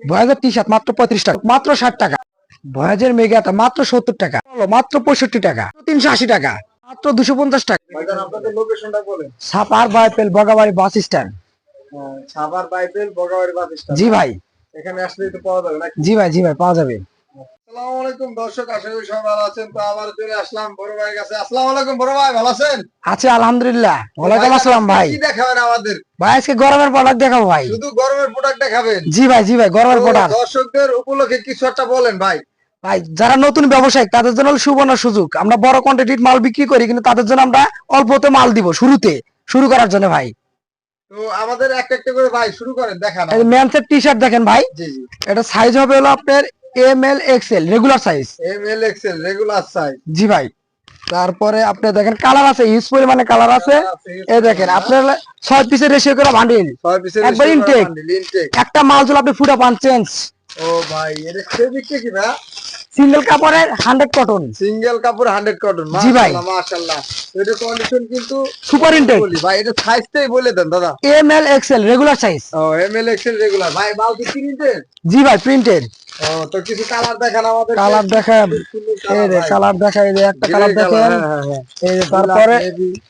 ভয়েজের T shirt মাত্র পঁয়ত্রিশ টাকা মাত্র ষাট টাকা। ভয়েজের মেগাটা মাত্র সত্তর টাকা মাত্র পঁয়ষট্টি টাকা তিনশো আশি টাকা মাত্র দুশো পঞ্চাশ টাকা। সাপার বাইপেল বগাবাড়ি বাস স্ট্যান্ড। ছাপার বাইপেল বগাবাড়ি বাস স্ট্যান্ড। জি ভাই। এখানে আসলে তো পাওয়া যাবে জি ভাই জি ভাই পাওয়া যাবে। আসসালামু আলাইকুম দর্শক আশা করি সবাই ভালো আছেন। তো আবার চলে আসলাম বড় ভাইয়ের কাছে। আসসালামু আলাইকুম বড় ভাই ভালো আছেন? আছে আলহামদুলিল্লাহ। ওয়ালাইকুম আসসালাম ভাই। কি দেখাবেন আমাদের? ভাই আজকে গরমের প্রোডাক্ট দেখাবো ভাই। শুধু গরমের প্রোডাক্ট দেখাবেন? জি ভাই জি ভাই গরমের প্রোডাক্ট দর্শকদের উপলক্ষে কিছু একটা বলেন ভাই। ভাই যারা নতুন ব্যবসায়িক তাদের জন্য সুবর্ণ সুযোগ। আমরা বড় কোয়ান্টিটির মাল বিক্রি করি কিন্তু তাদের জন্য আমরা অল্পতে মাল দিব শুরুতে। শুরু করার জন্য ভাই। তো আমাদের এক একটা করে ভাই শুরু করেন দেখান টি শার্ট দেখেন ভাই। জি জি। এটা সাইজ হবে হলো আপনার M L XL regular size M L XL regular size জি ভাই। তারপরে আপনি দেখেন কালার আছে ইউজ পরিমাণে কালার আছে। এই দেখেন আপনার ছয় পিসের রেশিও করে বান্ডিল একবার ইনটেক একটা মাল আপনি ফুটা পান চেঞ্জ ও ভাই কি সিঙ্গেল কাপড়ের হান্ড্রেড কটন সিঙ্গেল কাপড় 100 কটন জি ভাই। মাশাআল্লাহ এটা কন্ডিশন কিন্তু সুপার ইনটেক ভাই এটা সাইজটাই বলে দেন দাদা। M L XL regular size ও এম এল এক্সেল রেগুলার ভাই মাল কি প্রিন্টেড জি ভাই প্রিন্টেড তো কিছু কালার দেখান আমাদের কালার দেখান। এই যে কালার দেখা এই যে একটা কালার দেখেন। এই যে তারপরে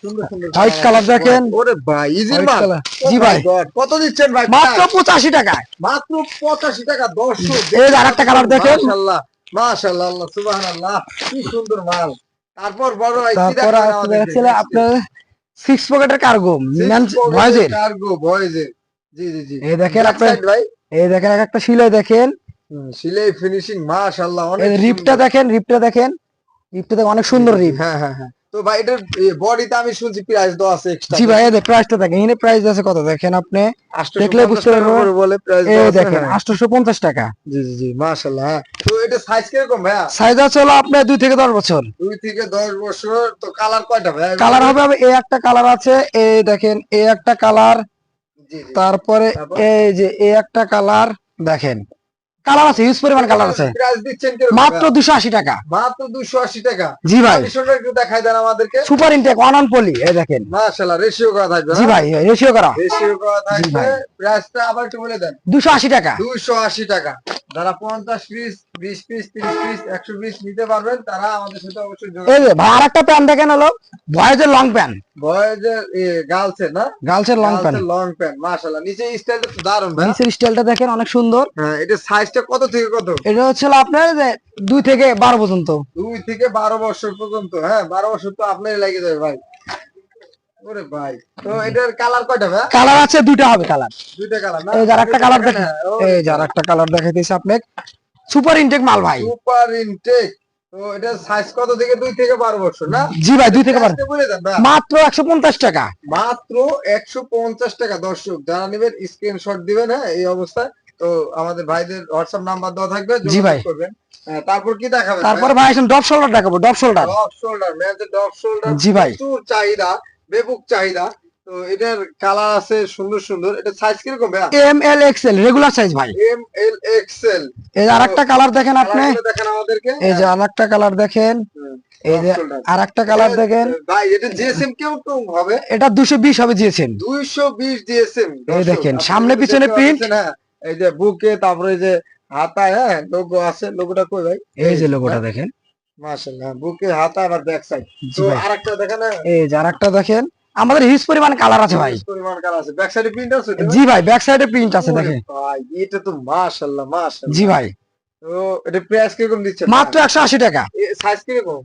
সুন্দর সুন্দর হোয়াইট কালার দেখেন। ওরে ভাই ইজি মাল। জি ভাই। কত দিচ্ছেন ভাই? মাত্র মাত্র 85 টাকা 10 এই যে আরেকটা কালার দেখেন। মাশাআল্লাহ মাশাআল্লাহ আল্লাহ সুবহানাল্লাহ কি সুন্দর মাল। তারপর বড় ভাই কি আপনি আপনার সিক্স পকেটের কার্গো ভয়েজের এর। জি জি জি। এই দেখেন ভাই। এই দেখেন এক একটা সিলাই দেখেন। সিলাই ফিনিশিং মাশাআল্লাহ অনেক রিপটা দেখেন রিপটা দেখেন। রিপটা দেখেন অনেক সুন্দর রিপ। হ্যাঁ হ্যাঁ হ্যাঁ। তো ভাই এটার বডিতে আমি শুনছি প্রাইস দেওয়া আছে এক্সট্রা জি ভাই এই প্রাইসটা দেখেন এখানে প্রাইস আছে কত? দেখেন আপনি দেখলে বুঝতে পারবেন। বলে প্রাইস দেওয়া দেখেন হ্যাঁ। আটশোশো পঞ্চাশ টাকা। জি জি জি মাশাআল্লাহ হ্যাঁ। তো এটা সাইজ কীরকম ভাইয়া? সাইজ আছে হলো আপনার দুই থেকে দশ বছর। দুই থেকে দশ বছর তো কালার কয়টা ভাইয়া? কালার হবে হবে এই একটা কালার আছে এই দেখেন এই একটা কালার তারপরে এই যে এই একটা কালার দেখেন। কালার আছে ইউজ পরিমাণ কালার আছে। মাত্র দুশো আশি টাকা। মাত্র 280 টাকা। জি ভাই। একটু দেখাই দেন আমাদেরকে। সুপার ইনটেক অনন অন পলি এই দেখেন। মাশাআল্লাহ রেশিও করা থাকবে জি ভাই রেশিও করা। রেশিও করা থাকবে। প্রাইসটা আবার একটু বলে দেন। দুশো আশি টাকা। দুশো আশি টাকা। যারা পঞ্চাশ পিস বিশ পিস তিরিশ পিস একশো পিস নিতে পারবেন তারা আমাদের সাথে অবশ্যই এই যে ভাই আর প্যান্ট দেখেন হলো বয়েজের লং প্যান্ট। বয়েজের গার্লসের না? গার্লসের লং প্যান্ট। লং প্যান্ট মাশাআল্লাহ। নিচে স্টাইলটা তো দারুণ ভাই। নিচের স্টাইলটা দেখেন অনেক সুন্দর। হ্যাঁ এটা সাইজটা কত থেকে কত? এটা হচ্ছে আপনার যে দুই থেকে বারো পর্যন্ত। দুই থেকে বারো বছর পর্যন্ত হ্যাঁ বারো বছর তো আপনারই লেগে যাবে ভাই। ওরে ভাই তো এটার কালার কয়টা ভাই? কালার আছে দুইটা হবে কালার দুইটা কালার না? এই যার একটা কালার দেখেন। এই যার একটা কালার দেখাইতেছি আপনি সুপার ইনটেক মাল ভাই। সুপার ইনটেক তো এটা সাইজ কত থেকে? দুই থেকে বারো বছর না? জি ভাই দুই থেকে বারো। Price টা বলে দেন ভাই। মাত্র একশো পঞ্চাশ টাকা। মাত্র একশো পঞ্চাশ টাকা। দর্শক যারা নেবেন স্ক্রিনশট দিবেন হ্যাঁ এই অবস্থায়। তো আমাদের ভাইদের হোয়াটসঅ্যাপ নাম্বার দেওয়া থাকবে জি ভাই। করবেন। হ্যাঁ, তারপর কি দেখাবেন তারপরে ভাই? এখন ডপ শোল্ডার দেখাবো ডপ শোল্ডার ডপ শোল্ডার ম্যাচের ডপ শোল্ডার জি ভাই। প্রচুর চাহিদা বেবুক চাহিদা। তো এটার কালার আছে সুন্দর সুন্দর। এটা সাইজ কীরকম ভাইয়া? M L XL regular size ভাই। এম এল এক্সেল এই যে আরেকটা কালার দেখেন আপনি। দেখেন আমাদেরকে। এই যে আরেকটা কালার দেখেন। হুম, এই যে আরেকটা কালার দেখেন। ভাই এটা জিএসএম কেউ কেউ হবে? এটা দুশো বিশ হবে দিয়েছেন দুইশো বিশ জিএসএম এই দেখেন, সামনে পিছনে print। হ্যাঁ এই যে বুকে তারপরে যে হাতায় হ্যাঁ লোগো আছে লোগোটা কই ভাই? এই যে লোগোটা দেখেন। মাশাআল্লাহ বুকে হাতা আর ব্যাক সাইড তো আরেকটা দেখেন হ্যাঁ, এই যে আরেকটা দেখেন। আমাদের হিউজ পরিমাণ কালার আছে ভাই। পরিমাণ কালার আছে। ব্যাক সাইডে প্রিন্ট আছে জি ভাই ব্যাক সাইডে প্রিন্ট আছে দেখে দেখেন ভাই এটা তো মাশাআল্লাহ মাশাআল্লাহ। জি ভাই। এটা প্রাইস কীরকম মাত্র একশো আশি টাকা। সাইজ কীরকম?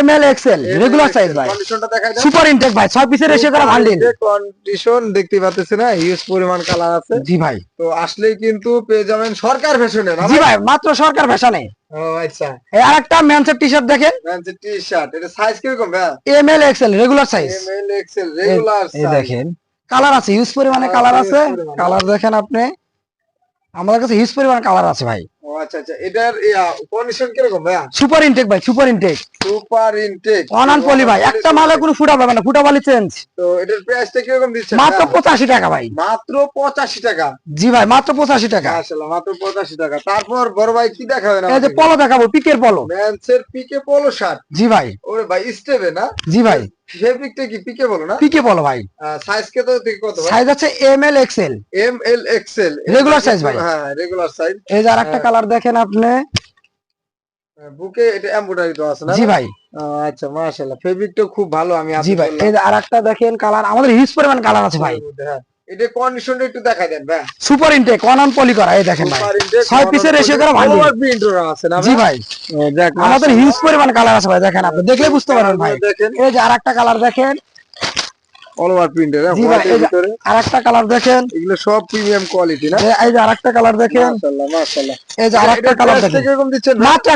M L XL regular size ভাই। কন্ডিশনটা দেখাই দাও সুপার ইনটেক ভাই ছয় পিসের রেশিও করা ভান্ডিল কন্ডিশন দেখতে পাচ্ছেন না হিউজ পরিমাণ কালার আছে। জি ভাই। তো আসলেই কিন্তু পেয়ে যাবেন সরকার ফ্যাশনের জি ভাই মাত্র সরকার ফ্যাশনে ও আচ্ছা। এই আরেকটা দেখেন। ম্যানসের টি শার্ট এটা সাইজ কীরকম ভাই M L XL regular size M L XL regular এই দেখেন কালার আছে হিউজ পরিমাণে কালার আছে, আছে। কালার দেখেন আপনি। আমাদের কাছে হিউজ পরিমাণে কালার আছে ভাই। আচ্ছা আচ্ছা। এটার কন্ডিশন কীরকম সুপার ইনটেক ভাই সুপার ইনটেক সুপার ইনটেক অনান পলি ভাই একটা মালে কোনো ফুটা পাবে না ফুটা চেঞ্জ তো এটার প্রাইসটা কীরকম দিচ্ছেন মাত্র ভাইয়া? পঁচাশি টাকা ভাই। মাত্র পঁচাশি টাকা। জি ভাই মাত্র পঁচাশি টাকা। মাশাআল্লাহ মাত্র পঁচাশি টাকা। তারপর বড় ভাই কি দেখাবেন এই যে পলো দেখাবো পিকের পলো ম্যানসের পিকে পোলো শার্ট জি ভাই। ওরে ভাই স্টেবে না? জি ভাই। ফেব্রিকটা কি? পিকে বলো না? পিকে বলো ভাই। সাইজ কত থেকে কত সাইজ আছে M L M L regular size ভাই। হ্যাঁ রেগুলার সাইজ এই যে আরেকটা হ্যাঁ। কালার দেখেন আপনি। বুকে এটা এমব্রয়ডারি তো আছে না জি ভাই? আচ্ছা মাশাআল্লাহ। ফেব্রিকটা খুব ভালো আমি জি ভাই। এই যে আরেকটা দেখেন কালার আমাদের হিউজ পরিমাণ কালার আছে ভাই। হ্যাঁ এটা কন্ডিশনটা একটু দেখা দেন ভাই। সুপার ইনটেক অনান পলি করা এই দেখেন ভাই। ছয় পিসের রেশিও করে ভালো। আছে না জি ভাই? আমাদের হিউজ পরিমাণ কালার আছে ভাই দেখেন আপনি। দেখলে বুঝতে পারবেন ভাই। দেখেন। এই যে আরেকটা কালার দেখেন। অল ওভার প্রিন্টের জি ভাই এই যে আরেকটা কালার দেখেন। এগুলো সব প্রিমিয়াম কোয়ালিটি না? এই- যে আরেকটা কালার দেখেন। মাশাআল্লাহ মাশাআল্লাহ। এই যে আরেকটা কালার দেখেন। দিচ্ছেন মাত্র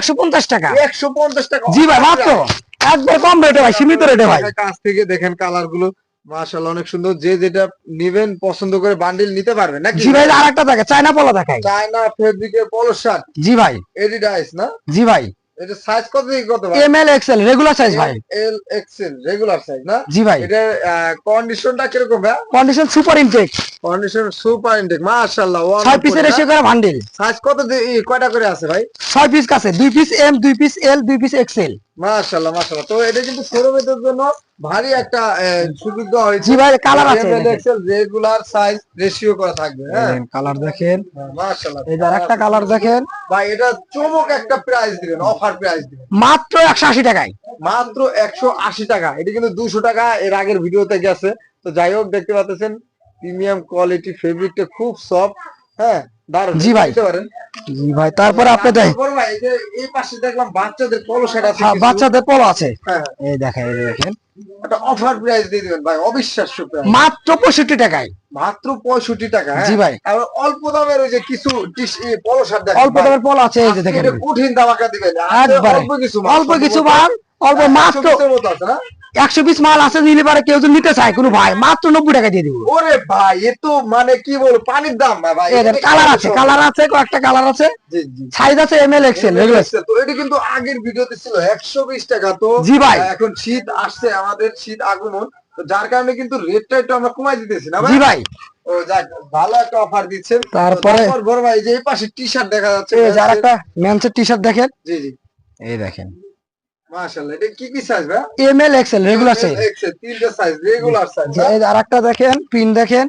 টাকা। 150 টাকা। জি ভাই মাত্র। একবার কম রেটে ভাই সীমিত রেটে ভাই। কাছ থেকে দেখেন কালারগুলো। মাশাআল্লাহ অনেক সুন্দর। যে যেটা নিবেন পছন্দ করে বান্ডিল নিতে পারবেন নাকি? জি ভাই আরেকটা দেখে চায়না পলা দেখাই। চায়না ফেব্রিকের পলো শার্ট জি ভাই। এডিডাইস না? জি ভাই। এটা সাইজ কত থেকে কত ভাই? M L XL regular size ভাই। এল এক্সেল রেগুলার সাইজ না? জি ভাই। এটার কন্ডিশনটা কীরকম ভাই? Condition super intact condition super intact মাশাআল্লাহ ছয় পিসের রেশিও করে বান্ডিল সাইজ কত কয়টা করে আছে ভাই? ছয় পিস কাছে দুই পিস এম দুই পিস এল দুই পিস এক্সেল মাশাআল্লাহ মাশাআল্লাহ। তো এটা কিন্তু জন্য ভারী একটা আহ, সুযোগ দেওয়া হয়েছে। জি ভাই কালার আছে রেগুলার সাইজ রেশিও করা থাকবে হ্যাঁ? কালার দেখেন। মাশাআল্লাহ। এই যে আরেকটা কালার দেখেন। ভাই এটা চমক একটা প্রাইস দিবেন অফার প্রাইস দিবেন। মাত্র একশো আশি টাকায়। মাত্র একশো আশি টাকা। এটা কিন্তু দুশো টাকা এর আগের ভিডিওতে গেছে। তো যাই হোক দেখতে পাচ্ছেন প্রিমিয়াম কোয়ালিটি ফেব্রিকটা খুব সফট হ্যাঁ জি ভাই। জি ভাই তারপরে আপনি দেখ এই পাশে দেখলাম বাচ্চাদের পলো শার্ট আছে হ্যাঁ, বাচ্চাদের পলো আছে। হ্যাঁ। এই দেখেন এই দেখেন। একটা অফার প্রাইস দিয়ে দিবেন ভাই অবিশ্বাস্য প্রাইস মাত্র পঁয়ষট্টি টাকায়। মাত্র পঁয়ষট্টি টাকা হ্যাঁ। জি ভাই। আর অল্প দামের ওই যে কিছু টিস- পলো শার্ট দেখেন অল্প দামের পলো আছে এই যে আজকে দেখেন। কঠিন দামাকা দিবেন। অল্প কিছু অল্প কিছু মাল অল্প একশো মাত্র একশো পিস মাল আছে নিলে পারে কেউ যদি নিতে চায় কোনো ভাই মাত্র নব্বই টাকা দিয়ে দিব। ওরে ভাই এ তো মানে কি বলব পানির দাম ভাই? কালার আছে কালার আছে কয়েকটা কালার আছে। সাইজ আছে এম এল এক্সেল তো এটা কিন্তু আগের ভিডিওতে ছিল একশো বিশ টাকা তো জি ভাই। এখন শীত আসছে আমাদের শীত আগমন তো যার কারণে কিন্তু রেটটা একটু আমরা কমাই দিতেছি না জি ভাই। ও যাক ভালো একটা অফার দিচ্ছেন। তারপরে- বড় ভাই যে এই পাশে টি শার্ট দেখা যাচ্ছে এই যে আরেকটা ম্যানসের টি শার্ট দেখেন। জি জি। এই দেখেন। মাশাআল্লাহ এটা কি কি সাইজ ভাই? M L XL regular size তিনটা সাইজ রেগুলার সাইজ এই আরেকটা দেখেন পিন দেখেন।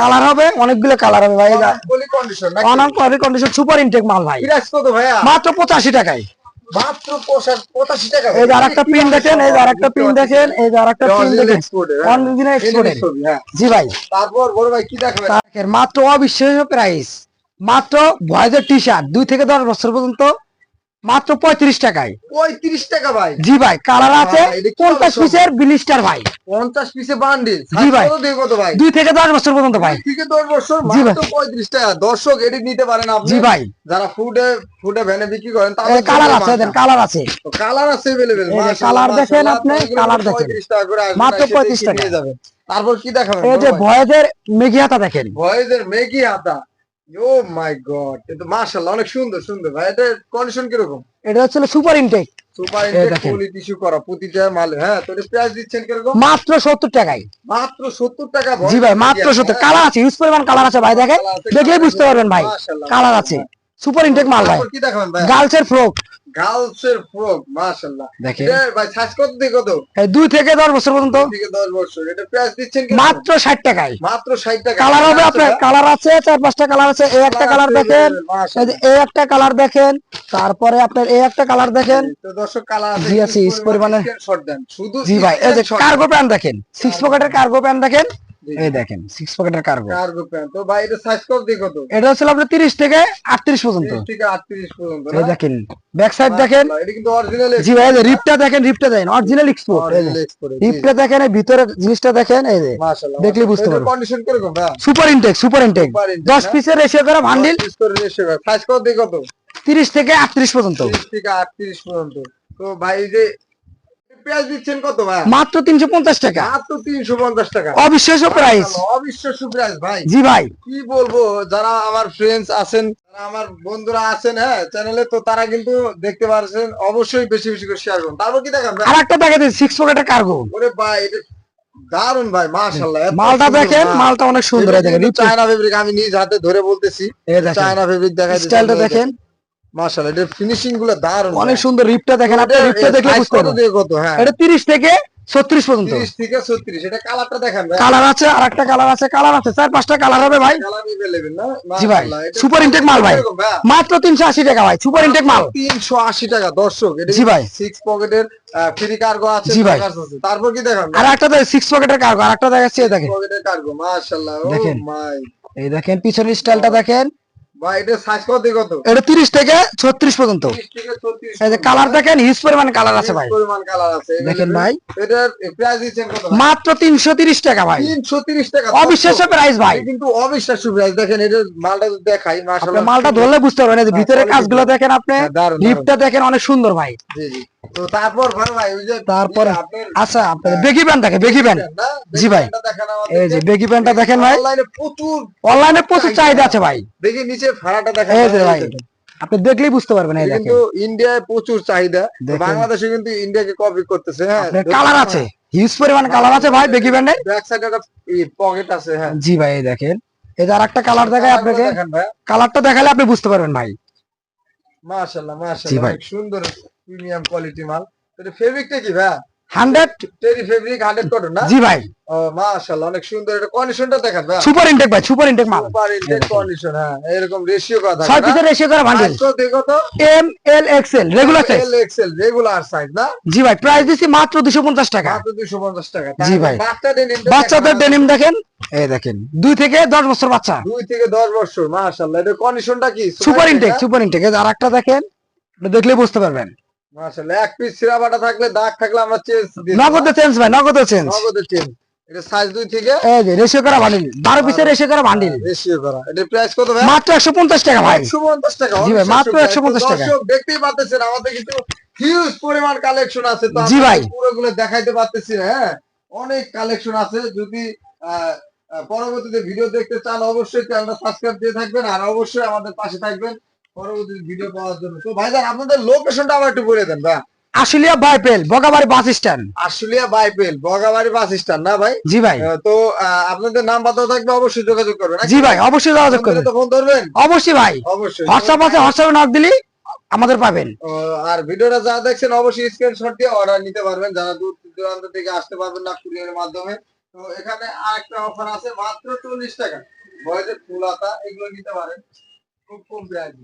কালার হবে অনেকগুলো কালার হবে ভাই ফুলি কন্ডিশন নাকি? অনাম কোয়ালিটি কন্ডিশন সুপার ইনটেক মাল ভাই। কত ভাইয়া? মাত্র পঁচাশি টাকায়। মাত্র পঁচাশি টাকা এই আরেকটা পিন দেখেন এই যে আরেকটা পিন দেখেন এই যে আরেকটা পিন দেখেন। অনলাইনে এক্সপোর্টের হ্যাঁ। জি ভাই। তারপর বড় ভাই কি দেখাবেন? মাত্র অবিশ্বাস্য প্রাইস মাত্র বয়েজের টি শার্ট দুই থেকে দশ বছর পর্যন্ত মাত্র পঁয়ত্রিশ টাকায় পঁয়ত্রিশ টাকা ভাই জি ভাই কালার আছে ভাই, এটা কি পঞ্চাশ অবস্থা? পিসের বিলিস্টার ভাই পঞ্চাশ পিসে বান্ডিল জি ভাই। কত দিয়ে কত ভাই দুই থেকে দশ বছর পর্যন্ত ভাই থেকে দশ বছর জি ভাই। মাত্র পঁয়ত্রিশ টাকা দর্শক এডিট নিতে পারেন আপনি জি ভাই যারা ফুডে ফুডে ভ্যানে বিক্রি করেন কালার আছে দেন কালার আছে কালার আছে अवेलेबल এই যে colour দেখেন আপনি, colour দেখেন। পঁয়ত্রিশ টাকা করে আসবে, মাত্র এসে 35 দেখে টাকা। নিয়ে যাবেন তারপর কি দেখাবেন এই যে ভয়েজের মেঘিয়াতা দেখেন ভয়েজের মেগি হাতা ও মাই গড এটা মাশাআল্লাহ অনেক সুন্দর সুন্দর। ভাই এটা কন্ডিশন কীরকম? এটা হচ্ছে super intact super intact. Poly tissue করা প্রতিটা মাল হ্যাঁ তো প্রাইস দিচ্ছেন কীরকম? মাত্র সত্তর টাকায়। মাত্র সত্তর টাকা জি ভাই মাত্র সত্তর। কালার আছে ইউজ পরিমাণ কালার আছে ভাই দেখেন? দেখলেই বুঝতে পারবেন ভাই কালার আছে। সুপার ইনটেক মাল ভাই। কি দেখাবেন ভাই? গার্লসের ফ্রক গার্লসের ফ্রক মাশাআল্লাহ। দেখেন। ভাই সাইজ কত থেকে কত? এই দুই থেকে দশ বছর পর্যন্ত। থেকে 10 বছর। এটা প্রাইস দিচ্ছেন কীরকম? মাত্র ষাট টাকায়। মাত্র 60 টাকা কালার হবে আপনার কালার আছে চার পাঁচটা কালার আছে এই একটা কালার দেখেন। এই একটা কালার দেখেন। তারপরে আপনার এই একটা কালার দেখেন। তো দর্শক কালার আছে জি আছে, কিন্তু পরিমাণে- স্ক্রিনশট দেন। শুধু জি ভাই এই যে কার্গো প্যান্ট দেখেন। সিক্স পকেটের কার্গো প্যান্ট দেখেন। এই দেখেন সিক্স পকেটের কার্গো কার্গো প্যান্ট তো ভাই এটা সাইজ কত দিয়ে কত? এটা হচ্ছে আপনার তিরিশ থেকে আটত্রিশ পর্যন্ত। 30 থেকে 38 পর্যন্ত এই দেখেন ব্যাক সাইড দেখেন। এটা কিন্তু অরিজিনাল জি ভাই রিপটা দেখেন রিপটা দেখেন অরিজিনাল এক্সপোর্ট রিপটা দেখেন ভিতরে জিনিসটা দেখেন এই যে। মাশাআল্লাহ দেখলে বুঝতে পারবেন। কন্ডিশন কীরকম ভাই? Super intact super intact Super intake, দশ হ্যাঁ? পিসের রেশিও করা ভান্ডিল সাইজ কত দিয়ে কত? তিরিশ থেকে আটত্রিশ পর্যন্ত। 30 থেকে 38 পর্যন্ত। তো ভাই এই যে পেঁয়াজ দিচ্ছেন কত ভাই? মাত্র তিনশো পঞ্চাশ টাকা। মাত্র তিনশো পঞ্চাশ টাকা। অবিশ্বাস্য প্রাইস অবিশ্বাস্য প্রাইস ভাই। জি ভাই। কি বলব যারা আমার ফ্রেন্ডস আছেন আমার বন্ধুরা আছেন হ্যাঁ চ্যানেলে তো তারা কিন্তু দেখতে পারছেন অবশ্যই বেশি বেশি করে শেয়ার করুন। তারপর কি দেখান? আর একটা দেখা সিক্স কার্গো ওরে ভাই এটা দারুণ ভাই মাশাআল্লাহ মালটা দেখেন মালটা অনেক সুন্দর দেখেন চায়না ফেব্রিক আমি নিজ হাতে ধরে বলতেছি। চায়না ফেব্রিক দেখাই স্টাইলটা দেখেন। মাশাআল্লাহ এটা ফিনিশিং গুলো দারুন অনেক সুন্দর রিপটা দেখেন আপনি এটা- রিপটা এর দেখলে size বুঝতে কত পারবেন দিয়ে কত হ্যাঁ এটা তিরিশ থেকে ছত্রিশ পর্যন্ত 30 থেকে 36 এটা কালারটা দেখান ভাই কালার আছে আর একটা কালার আছে কালার আছে চার পাঁচটা কালার হবে ভাই কালার अवेलेबल না জি ভাই, মাশাআল্লাহ, এটা super intake মাল ভাই। কিরকম ভাই? মাত্র তিনশো আশি টাকা ভাই সুপার ইনটেক মাল 380 টাকা দর্শক এটা জি ভাই। সিক্স পকেটের ফ্রি কার্গো আছে জি ভাই। packers আছে। তারপর কি দেখান আর একটা সিক্স পকেটের কার্গো আর একটা দেখাচ্ছি এই দেখেন পকেটের কার্গো মাশাআল্লাহ ও দেখেন। মাই এই দেখেন পিছনের স্টাইলটা দেখেন ভাই এটা সাইজ কত দিয়ে কত? এটা তিরিশ থেকে ছত্রিশ পর্যন্ত। 30 থেকে 36 এই যে কালার দেখেন হিউজ পরিমাণ কালার আছে ভাই। পরিমাণ কালার আছে। দেখেন ভাই। এটার প্রাইস দিচ্ছেন কত ভাই? মাত্র তিনশো তিরিশ টাকা ভাই। 330 টাকা। অবিশ্বাস্য প্রাইস ভাই। কিন্তু অবিশ্বাস্য প্রাইস দেখেন এটা মালটা দেখাই মালটা ধরলে বুঝতে পারবেন। হ্যাঁ, ভিতরে কাজগুলো দেখেন আপনি হ্যাঁ, দারুণ। লিফটটা দেখেন অনেক সুন্দর ভাই। জি জি। তো তারপর ভাই ওই যে তারপরে আচ্ছা আপনার বেগি প্যান্ট দেখে বেগি প্যান্ট। জি ভাই। এই যে বেগি প্যান্টটা দেখেন ভাই। অনলাইনে প্রচুর অনলাইনে প্রচুর চাহিদা। আছে ভাই। দেখি নিচে ভাড়াটা দেখেন এই যে ভাই আপনি দেখলেই বুঝতে পারবেন এই কিন্তু ইন্ডিয়ায় প্রচুর চাহিদা। বাংলাদেশে কিন্তু ইন্ডিয়াকে কপি করতেছে হ্যাঁ। কালার আছে। হিউজ পরিমাণ কালার আছে ভাই বেগি প্যান্টের ব্যাক সাইডে একটা পকেট আছে হ্যাঁ। জি ভাই এই দেখেন। এই যে আরেকটা কালার দেখায় আপনাকে। কালারটা দেখালে আপনি বুঝতে পারবেন ভাই। মাশাআল্লাহ মাশাআল্লাহ। সুন্দর প্রিমিয়াম কোয়ালিটি মাল। এটা ফেব্রিকটা কি ভাই? হান্ড্রেড? টেরি ফেব্রিক 100 কটন না? জি ভাই। ও মাশাআল্লাহ অনেক সুন্দর। এটা কন্ডিশনটা দেখেন ভাই। সুপার ইনটেক ভাই সুপার ইনটেক মাল। সুপার ইনটেক কন্ডিশন হ্যাঁ। এরকম রেশিও কথা ছয় পিসের রেশিও করা বান্ডিল তো দেখো তো M L XL regular size L XL regular size না? জি ভাই প্রাইস দিছি মাত্র দুশো পঞ্চাশ টাকা। মাত্র 250 টাকা। জি ভাই। বাচ্চাদের ডেনিম দেখেন। এই দেখেন দুই থেকে দশ বছর বাচ্চা। দুই থেকে দশ বছর মাশাআল্লাহ এটা কন্ডিশনটা কি? সুপার ইনটেক সুপার ইনটেক আর একটা দেখেন দেখলে বুঝতে পারবেন। মাশাআল্লাহ এক পিস সিরা বাটা থাকলে দাগ থাকলে আমরা চেঞ্জ নগদে চেঞ্জ ভাই নগদে চেঞ্জ নগদে চেঞ্জ এটা সাইজ দুই থেকে? এই যে রেশিও করা বান্ডিল পিসের রেশিও করা বান্ডিল রেশিও করা। এটা প্রাইস কত ভাই? মাত্র একশো পঞ্চাশ টাকা ভাই। 150 টাকা জি ভাই, মাত্র। 150 টাকা। দর্শক দেখতেই পাচ্ছেন আমাদের কিন্তু হিউজ পরিমাণ কালেকশন আছে। তো জি ভাই। পুরোগুলো দেখাইতে পারতেছি না হ্যাঁ। অনেক কালেকশন আছে যদি পরবর্তীতে ভিডিও দেখতে চান অবশ্যই চ্যানেলটা সাবস্ক্রাইব দিয়ে থাকবেন আর অবশ্যই আমাদের পাশে থাকবেন পরবর্তী ভিডিও পাওয়ার জন্য। তো ভাইজান আপনাদের লোকেশনটা আবার একটু বলে দেন ভাই। Ashulia Baipail Bogabari bus stand. Ashulia Baipail Bogabari bus stand না ভাই? জি ভাই। তো আপনাদের নাম বাতাও থাকবে অবশ্যই যোগাযোগ করবেন জি ভাই অবশ্যই যোগাযোগ করবেন। তো ফোন ধরবেন? অবশ্যই ভাই। অবশ্যই। হোয়াটসঅ্যাপ আছে হোয়াটসঅ্যাপে নক দিলি আমাদের পাবেন। আর ভিডিওটা যা দেখছেন অবশ্যই স্ক্রিনশট দিয়ে অর্ডার নিতে পারবেন। যারা দূর দূরান্ত থেকে আসতে পারবেন না কুরিয়ারের মাধ্যমে তো এখানে আরেকটা অফার আছে, মাত্র চল্লিশ টাকা। বয়সের ফুল, আতা, এগুলো নিতে পারেন। খুব কম প্রাইস